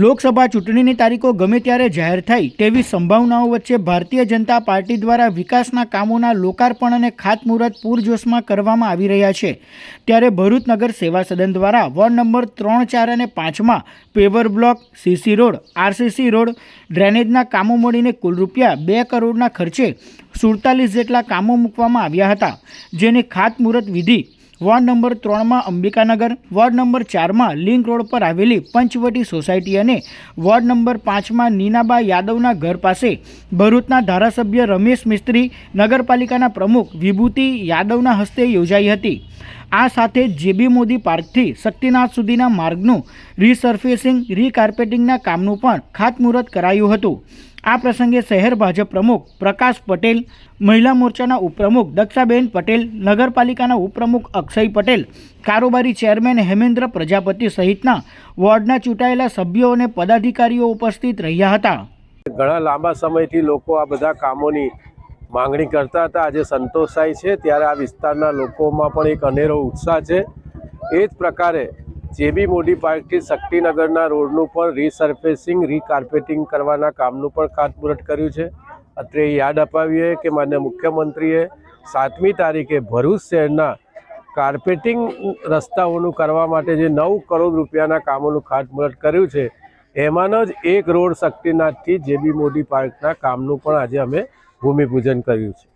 લોકસભા ચૂંટણીની તારીખો ગમે ત્યારે જાહેર થાય તેવી સંભાવનાઓ વચ્ચે ભારતીય જનતા પાર્ટી દ્વારા વિકાસના કામોના લોકાર્પણ અને ખાતમુહૂર્ત પૂરજોશમાં કરવામાં આવી રહ્યા છે. ત્યારે ભરૂચ નગર સેવા સદન દ્વારા વોર્ડ નંબર ત્રણ, ચાર અને પાંચમાં paver block, CC road, RCC road ડ્રેનેજના કામો મળીને કુલ રૂપિયા બે કરોડના ખર્ચે સુડતાલીસ જેટલા કામો મૂકવામાં આવ્યા હતા, જેની ખાતમુહૂર્ત વિધિ વોર્ડ નંબર ત્રણમાં અંબિકાનગર, વોર્ડ નંબર ચારમાં લિંક રોડ પર આવેલી પંચવટી સોસાયટી અને વોર્ડ નંબર પાંચમાં નીનાબા યાદવના ઘર પાસે ભરૂચના ધારાસભ્ય રમેશ મિસ્ત્રી, નગરપાલિકાના પ્રમુખ વિભૂતિ યાદવના હસ્તે યોજાઈ હતી. આ સાથે જેબી મોદી પાર્કથી શક્તિનાથ સુધીના માર્ગનું રીસર્ફેસિંગ રીકાર્પેટિંગના કામનું પણ ખાતમુહૂર્ત કરાયું હતું. આ પ્રસંગે શહેર ભાજપ પ્રમુખ પ્રકાશ પટેલ, મહિલા મોરચાના ઉપપ્રમુખ દક્ષાબેન પટેલ, નગરપાલિકાના ઉપપ્રમુખ અક્ષય પટેલ, કારોબારી ચેરમેન હેમેન્દ્ર પ્રજાપતિ સહિતના વોર્ડના ચૂંટાયેલા સભ્યો અને પદાધિકારીઓ ઉપસ્થિત રહ્યા હતા. ઘણા લાંબા સમયથી લોકો આ બધા કામોની માંગણી કરતા હતા. આજે સંતોષાય છે. ત્યારે આ વિસ્તારના લોકોમાં પણ એક અનેરો ઉત્સાહ છે. એ જ પ્રકારે જે મોડી પાર્કથી શક્તિનગરના રોડનું પણ રીસર્ફેસિંગ રીકાર્પેટિંગ કરવાના કામનું પણ ખાતમુહૂર્ત કર્યું છે. અત્રે યાદ અપાવીએ કે માન્ય મુખ્યમંત્રીએ સાતમી તારીખે ભરૂચ શહેરના કાર્પેટિંગ રસ્તાઓનું કરવા માટે જે નવ કરોડ રૂપિયાના કામોનું ખાતમુહૂર્ત કર્યું છે એમાંનો જ એક રોડ શક્તિનાથથી જેબી મોડી પાર્કના કામનું પણ આજે અમે ભૂમિપૂજન કર્યું છે.